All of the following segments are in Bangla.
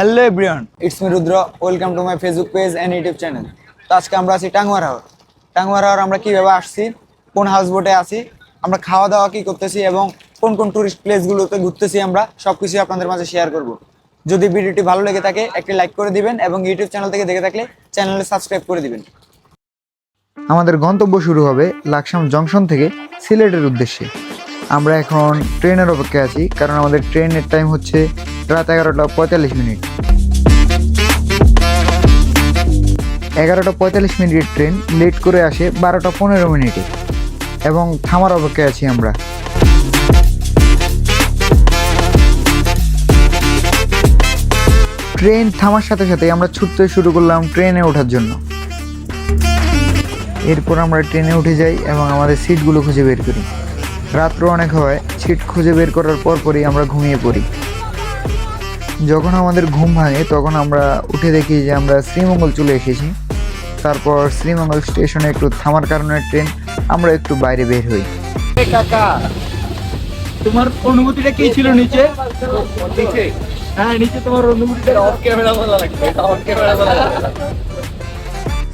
Hello everyone it's me Rudra welcome to my Facebook page and YouTube channel তো আজকে আমরা আছি টাঙ্গুয়ার হাওর। টাঙ্গুয়ার হাওর আমরা কীভাবে আসছি, কোন হাউস বোটে আছি, আমরা খাওয়া দাওয়া কী করতেছি এবং কোন কোন টুরিস্ট প্লেসগুলোতে ঘুরতেছি আমরা সব কিছু আপনাদের মাঝে শেয়ার করব। যদি ভিডিওটি ভালো লেগে থাকে, একটি লাইক করে দিবেন এবং ইউটিউব চ্যানেল থেকে দেখে থাকলে চ্যানেলে সাবস্ক্রাইব করে দিবেন। আমাদের গন্তব্য শুরু হবে লাকসাম জংশন থেকে সিলেটের উদ্দেশ্যে। আমরা এখন ট্রেনের অপেক্ষায় আছি, কারণ আমাদের ট্রেনের টাইম হচ্ছে রাত এগারোটা পঁয়তাল্লিশ মিনিট। এগারোটা পঁয়তাল্লিশ মিনিটের ট্রেন লেট করে আসে বারোটা পনেরো মিনিটে, এবং থামার অপেক্ষায় আছি আমরা। ট্রেন থামার সাথে সাথে আমরা ছুটতে শুরু করলাম ট্রেনে ওঠার জন্য। এরপর আমরা ট্রেনে উঠে যাই এবং আমাদের সিটগুলো খুঁজে বের করি। রাত্র অনেক হয় ছিট খুঁজে বের করার পরপরই আমরা ঘুমিয়ে পড়ি। যখন আমাদের ঘুম ভাঙে তখন আমরা উঠে দেখি যে আমরা শ্রীমঙ্গল চলে এসেছি। তারপর শ্রীমঙ্গল স্টেশনে একটু থামার কারণে ট্রেন আমরা একটু বাইরে বের হই। কাকা তোমার অনুভূতিটা কি ছিল নিচে? হ্যাঁ নিচে তোমার অনুভূতিটা অফ ক্যামেরা বলা লাগবে অফ ক্যামেরা বলা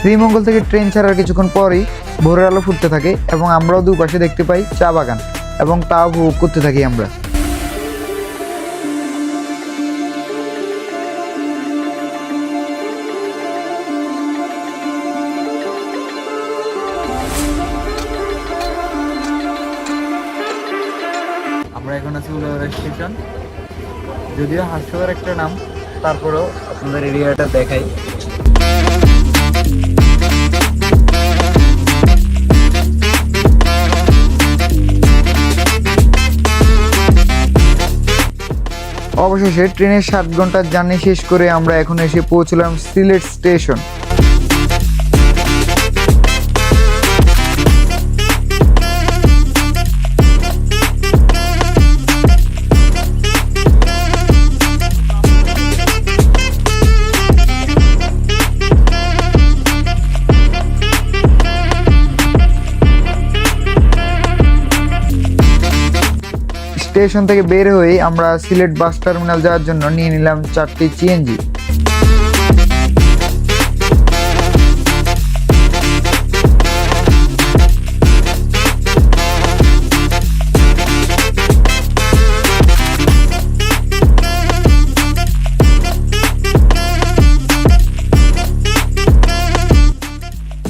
শ্রীমঙ্গল থেকে ট্রেন ছাড়ার কিছুক্ষণ পরই ভোরের আলো ফুটতে থাকে এবং আমরাও দুপাশে দেখতে পাই চা বাগান এবং তা উপভোগ করতে থাকি আমরা। এখন আছি উলাউড়া স্টেশন। যদিও হাস্যকর একটা নাম, তারপরেও আপনাদের এরিয়াটা দেখাই। অবশেষে ট্রেনের সাত ঘণ্টার জার্নি শেষ করে আমরা এখন এসে পৌঁছলাম সিলেট স্টেশন। স্টেশন থেকে বের হয়ে আমরা সিলেট বাস টার্মিনাল যাওয়ার জন্য নিয়ে নিলাম চারটি সিএনজি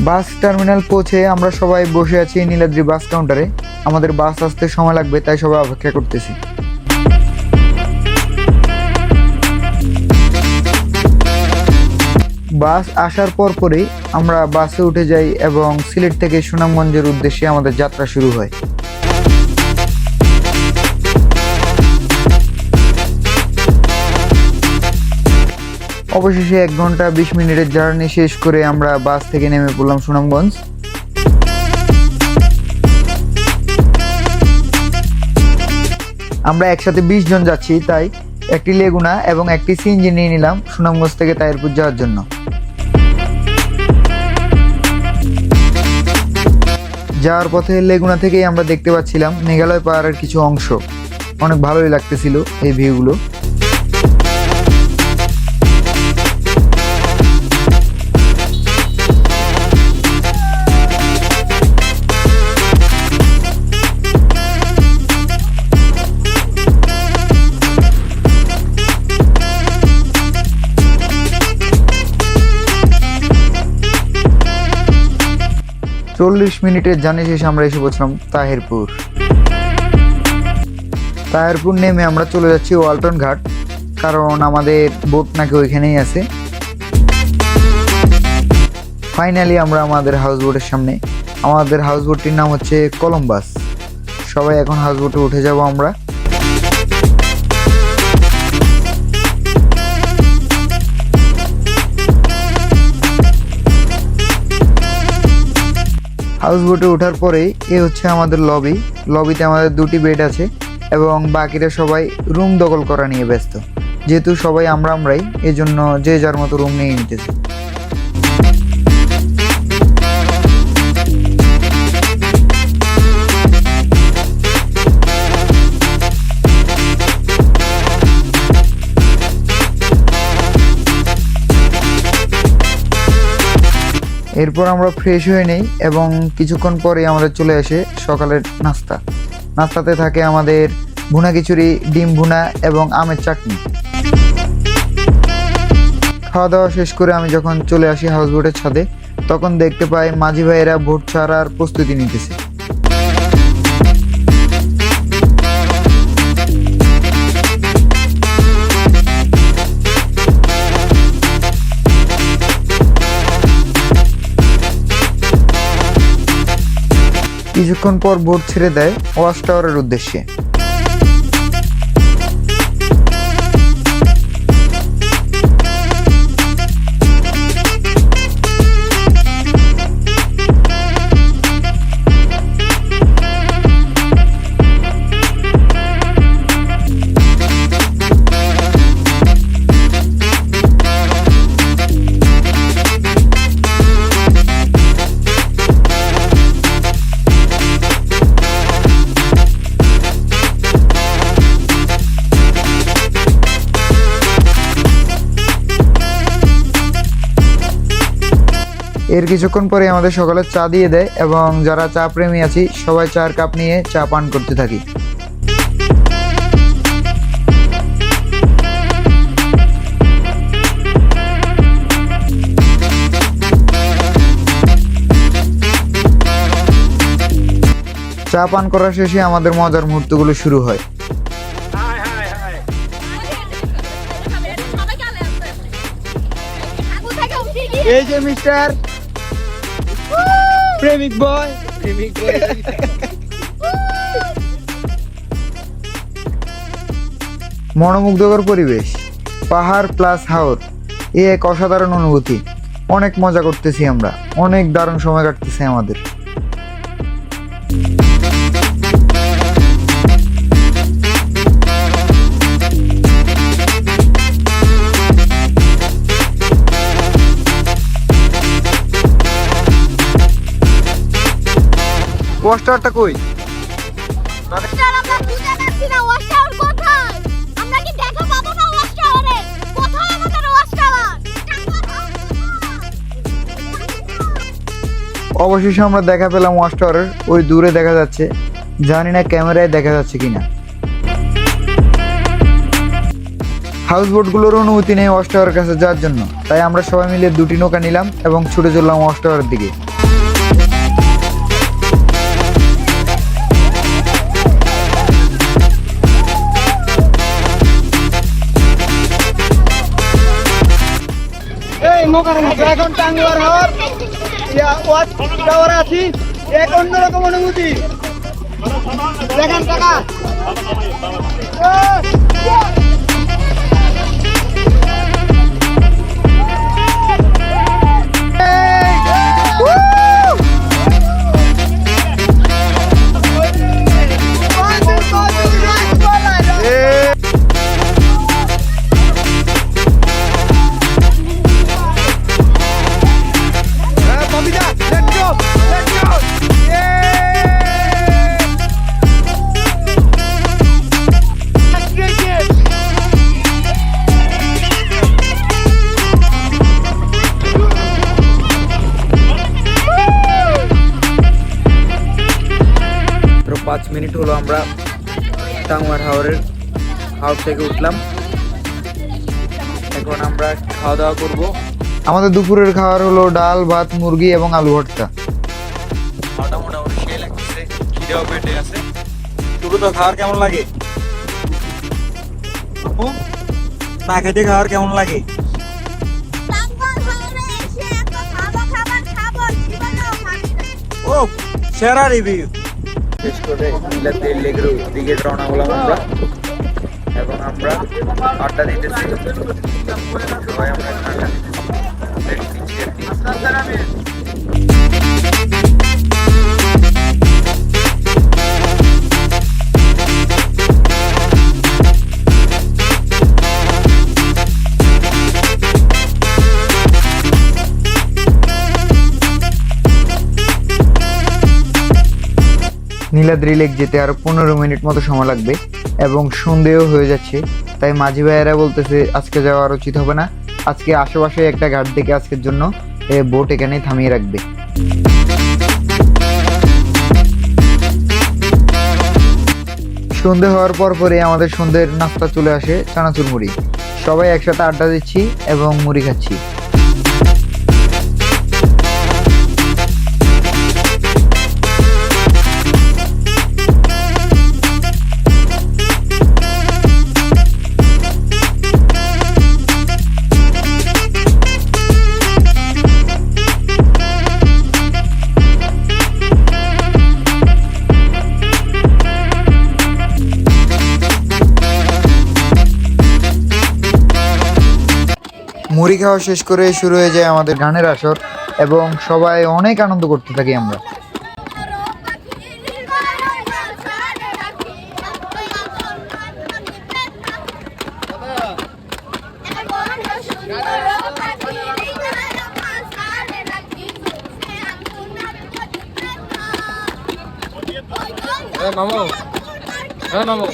বাস টার্মিনাল পৌঁছে আমরা সবাই বসে আছি নীলাদ্রি বাস কাউন্টারে। আমাদের বাস আসতে সময় লাগবে, তাই সবাই অপেক্ষা করতেছি। বাস আসার পর পরেই আমরা বাসে উঠে যাই এবং সিলেট থেকে সুনামগঞ্জের উদ্দেশ্যে আমাদের যাত্রা শুরু হয়। অবশেষে এক ঘণ্টা বিশ মিনিটের জার্নি শেষ করে আমরা বাস থেকে নেমে পড়লাম সুনামগঞ্জ। আমরা একসাথে বিশ জন যাচ্ছি, তাই একটি লেগুনা এবং একটি সিএনজি নিয়ে নিলাম সুনামগঞ্জ থেকে তায়েরপুর যাওয়ার জন্য। যাওয়ার পথে লেগুনা থেকেই আমরা দেখতে পাচ্ছিলাম মেঘালয় পাহাড়ের কিছু অংশ। অনেক ভালোই লাগতেছিল এই ভিউগুলো। চল্লিশ মিনিটের জার্নি শেষে আমরা এসে পৌঁছলাম তাহেরপুর। তাহেরপুর নেমে আমরা চলে যাচ্ছি ওয়ালটন ঘাট, কারণ আমাদের বোট নাকি ওইখানেই আছে। ফাইনালি আমরা আমাদের হাউস বোটের সামনে, আমাদের হাউস বোটটির নাম হচ্ছে কলম্বাস। সবাই এখন হাউস বোটে উঠে যাব আমরা। হাউস বোটে ওঠার পরেই এ হচ্ছে আমাদের লবি লবিতে আমাদের দুটি বেড আছে এবং বাকিরা সবাই রুম দখল করা নিয়ে ব্যস্ত। যেহেতু সবাই আমরা আমরাই, এজন্য যে যার মতো রুম নিয়ে নিতেছে। এরপর আমরা ফ্রেশ হয়ে নেই এবং কিছুক্ষণ পরে আমরা চলে আসে সকালের নাস্তা। নাস্তাতে থাকে আমাদের ভুনা খিচুড়ি, ডিম ভুনা এবং আমের চাটনি। খাওয়া দাওয়া শেষ করে আমি যখন চলে আসি হাউসবোটের ছাদে, তখন দেখতে পাই মাঝি ভাইয়েরা ভোট ছাড়ার প্রস্তুতি নিতেছে। কিছুক্ষণ পর বোট ছেড়ে দেয় ওয়াশ টাওয়ারের উদ্দেশ্যে। এর কিছুক্ষণ পরে আমাদের সকালে চা দিয়ে দেয় এবং যারা চা প্রেমী আছি, সবাই চার কাপ নিয়ে চা পান করতে থাকি। চা পান করা শেষে আমাদের মজার মুহূর্তগুলো শুরু হয়। এই যে মিস্টার প্রেমিক বয় প্রেমিক বয় মনোমুগ্ধকর পরিবেশ পাহাড় প্লাস হাওর এ এক অসাধারণ অনুভূতি। অনেক মজা করতেছি আমরা অনেক দারুণ সময় কাটতেছে আমাদের। ওয়াচ কই? অবশেষে আমরা দেখা পেলাম ওয়াচ টাওয়ারের ওই দূরে দেখা যাচ্ছে। জানি না ক্যামেরায় দেখা যাচ্ছে কিনা। হাউস বোটগুলোর অনুমতি নেই ওয়াচ টাওয়ারের কাছে যাওয়ার জন্য। তাই আমরা সবাই মিলে দুটি নৌকা নিলাম এবং ছুটে চললাম ওয়াচ টাওয়ারের দিকে। এখন টাঙ্গুয়ার হওয়ার টাওয়ার আছি এক অন্যরকম অনুভূতি দেখেন টাকা টাঙ্গুয়ার হাওরের হাওর থেকে উঠলাম। এখন আমরা খাওয়া দাওয়া করব। আমাদের দুপুরের খাবার হলো ডাল ভাত মুরগি এবং আলু ভর্তা। খাওয়াটা মোটামুটি খিদেও পেটে আছে তো কেমন লাগে? আপু না খেতে খাওয়ার কেমন লাগে? ও সেরা রিভিউ শেষ করে নীলাদ্রির লেগের দিকে রওনা হলাম আমরা। এবং আমরা আড্ডা দিতেছি। সবাই আমরা নীলাদ্রি লেক যেতে আরও পনেরো মিনিট মতো সময় লাগবে এবং সন্ধেও হয়ে যাচ্ছে। তাই মাঝি ভাইয়েরা বলতেছে, আজকে যাওয়া আর উচিত হবে না। আজকে আশেপাশে একটা ঘাট দেখে আজকের জন্য বোট এখানেই থামিয়ে রাখবে। সন্ধে হওয়ার পর পরে আমাদের সন্ধ্যের নাস্তা চলে আসে চানাচুর মুড়ি সবাই একসাথে আড্ডা দিচ্ছি এবং মুড়ি খাচ্ছি। মুড়ি খাওয়া শেষ করে শুরু হয়ে যায় আমাদের গানের আসর এবং সবাই অনেক আনন্দ করতে থাকি আমরা। মামু। হ্যাঁ মামু।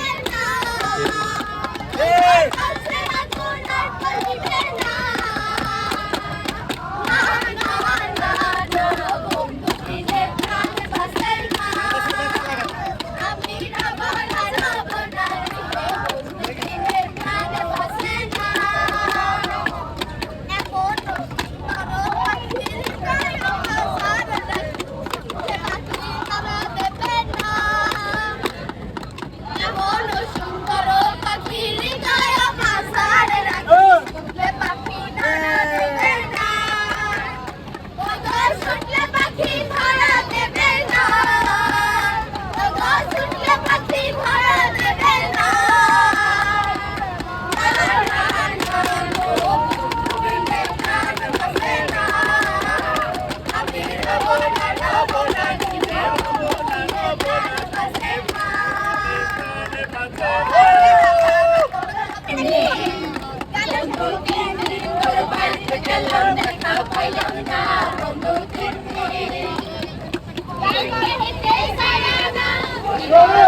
Yeah.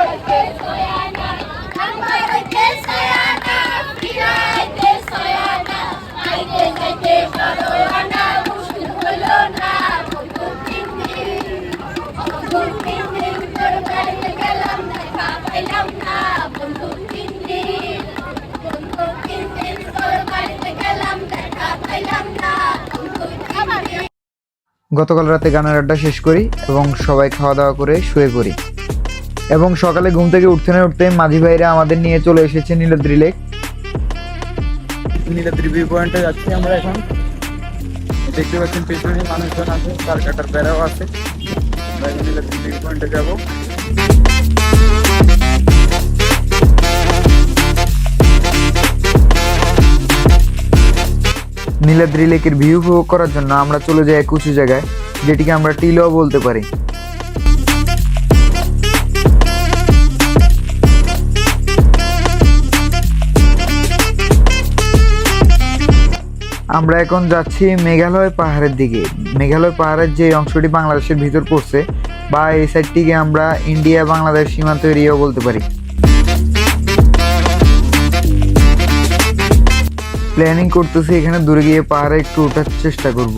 গতকাল রাতে গানের আড্ডা শেষ করি এবং সবাই খাওয়া দাওয়া করে শুয়ে পড়ি। এবং সকালে ঘুম থেকে উঠতে না উঠতে মাঝি ভাইরা আমাদের নিয়ে চলে এসেছে নীলাদ্রি লেক। নীলাদ্রি ভিউ পয়েন্টে যাচ্ছি আমরা এখন। দেখতে পাচ্ছেন পেছনে মানুষজন আছে, তার কাটার বেড়াও আছে। নীলাদ্রি ভিউ পয়েন্টে যাব। নীলাদ্রি লেকের ভিউ উপভোগ করার জন্য আমরা চলে যাই এক উঁচু জায়গায়, যেটিকে আমরা টিলও বলতে পারি। আমরা এখন যাচ্ছি মেঘালয় পাহাড়ের দিকে। মেঘালয় পাহাড়ের যে অংশটি বাংলাদেশের ভিতর পড়ছে, বা এই সাইডটিকে আমরা ইন্ডিয়া বাংলাদেশ সীমান্ত এরিয়াও বলতে পারি। প্ল্যানিং করতেছি এখানে দূরে গিয়ে পাহাড়ে একটু ওঠার চেষ্টা করব।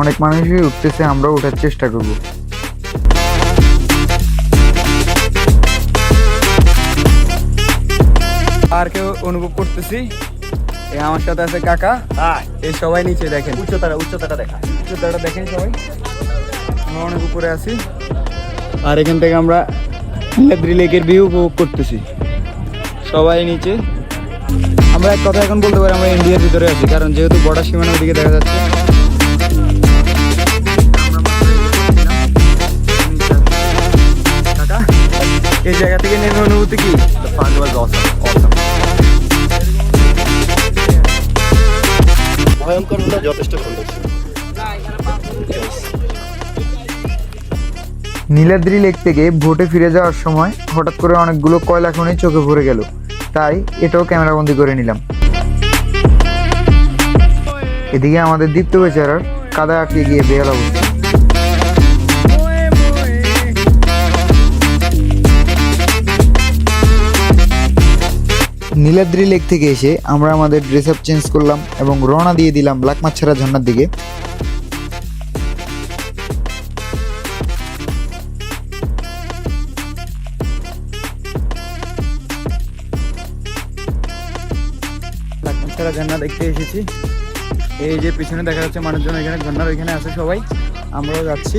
অনেক মানুষই উঠতেছে আমরাও ওঠার চেষ্টা করব। পার্কে অনুভব করতেছি? আমার সাথে আছে কাকা। এই সবাই নিচে দেখেন। উচ্চতাটা উচ্চতাটা দেখা। উচ্চতাটা দেখেন সবাই। আমরা অনেক উপরে আছি। আর এখান থেকে আমরা নীলাদ্রি লেকের ভিউ উপভোগ করতেছি। সবাই নিচে। আমরা এক কথা এখন বলতে পারি আমরা ইন্ডিয়ার ভিতরে আছি কারণ যেহেতু বর্ডার সীমানার দিকে দেখা যাচ্ছে। এই জায়গা থেকে নেমে অনুভূতি কি? ভয়ঙ্কর যথেষ্ট সুন্দর নীলাদ্রি লেক থেকে ভোটে ফিরে যাওয়ার সময় হঠাৎ করে অনেকগুলো কয়লা খনি চোখে পড়ে গেল। তাই এটাও ক্যামেরাবন্দি করে নিলাম। এদিকে আমাদের দীপ্ত বেচারার কাদা আটকে গিয়ে বেহাল অবস্থা। নীলাদ্রি লেক থেকে এসে আমরা আমাদের ড্রেস আপ চেঞ্জ করলাম এবং রওনা দিয়ে দিলাম লাকমাছাড়া ঝর্ণার দিকে। ঝর্ণা দেখতে এসেছি। এই যে পিছনে দেখা যাচ্ছে মানুষজন এখানে ঝর্ণার ওইখানে আছে সবাই। আমরাও যাচ্ছি।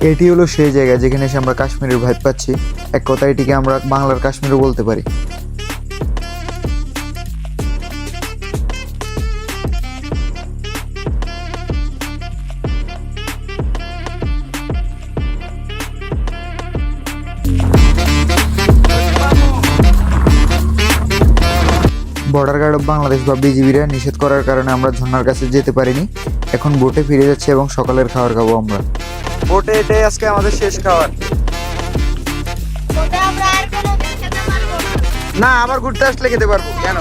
এটি হলো সেই জায়গা যেখানে এসে আমরা কাশ্মীরের ভাইব পাচ্ছি। এক কথায় এটিকে আমরা বাংলার কাশ্মীরও বলতে পারি। বর্ডার গার্ড অফ বাংলাদেশ বা বিজিবিরা নিষেধ করার কারণে আমরা ঝর্ণার কাছে যেতে পারিনি। এখন বোটে ফিরে যাচ্ছি এবং সকালের খাবার খাব আমরা। বোটে এটাই আজকে আমাদের শেষ খাবার না। আবার ঘুরতে আসলে খেতে পারব কেন?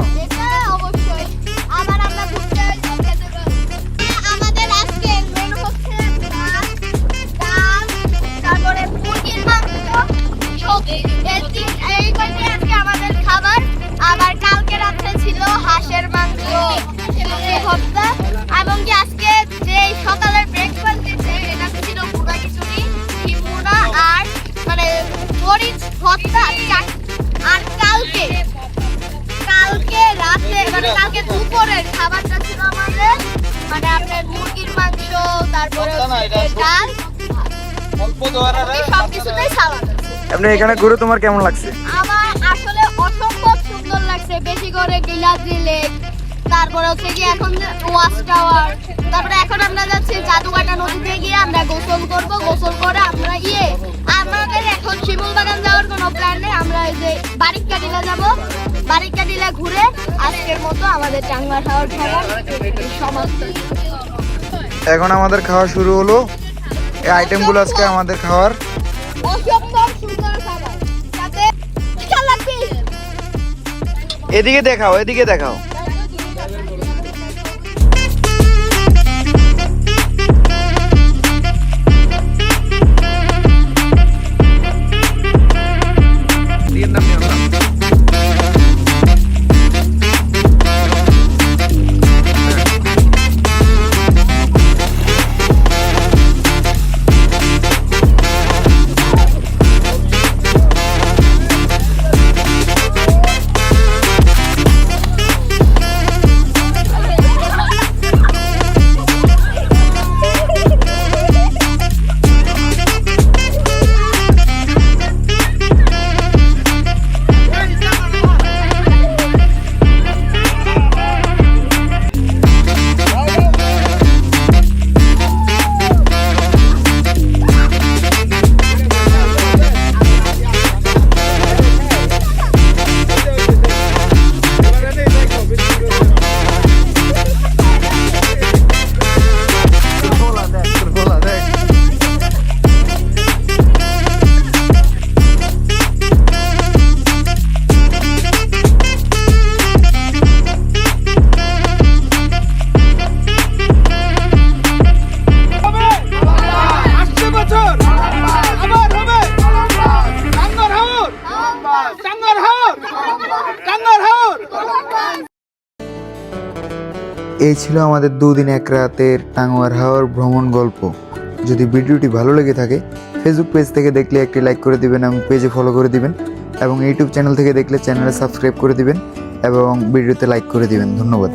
আপনি এখানে ঘুরে তোমার কেমন লাগছে? আমার আসলে অসম্ভব সুন্দর লাগছে। বেশি করে গিলাদ্রি লেক তারপরে হচ্ছে কি এখন ওয়াচ টাওয়ার তারপরে এখন আমরা যাচ্ছি জাদুকাটা নদীতে গিয়ে আমরা গোসল করব। গোসল করে আমরা গিয়ে আমাদের এখন শিমুল বাগান যাওয়ার কোনো প্ল্যান নেই। আমরা এই যে বারিকা টিলা যাব। বারিকা টিলা ঘুরে আজকের মতো আমাদের টাঙ্গার হাওয়ার খাবার সমাপ্ত। এখন আমাদের খাওয়া শুরু হলো। এই আইটেমগুলো আজকে আমাদের খাওয়ার। অসম্ভব এদিকে দেখাও এদিকে দেখাও। এই ছিল আমাদের দুদিন এক রাতের টাঙ্গার হাওয়ার ভ্রমণ গল্প। যদি ভিডিওটি ভালো লেগে থাকে ফেসবুক পেজ থেকে দেখলে একটি লাইক করে দিবেন এবং পেজে ফলো করে দিবেন এবং ইউটিউব চ্যানেল থেকে দেখলে চ্যানেলে সাবস্ক্রাইব করে দিবেন এবং ভিডিওতে লাইক করে দিবেন। ধন্যবাদ।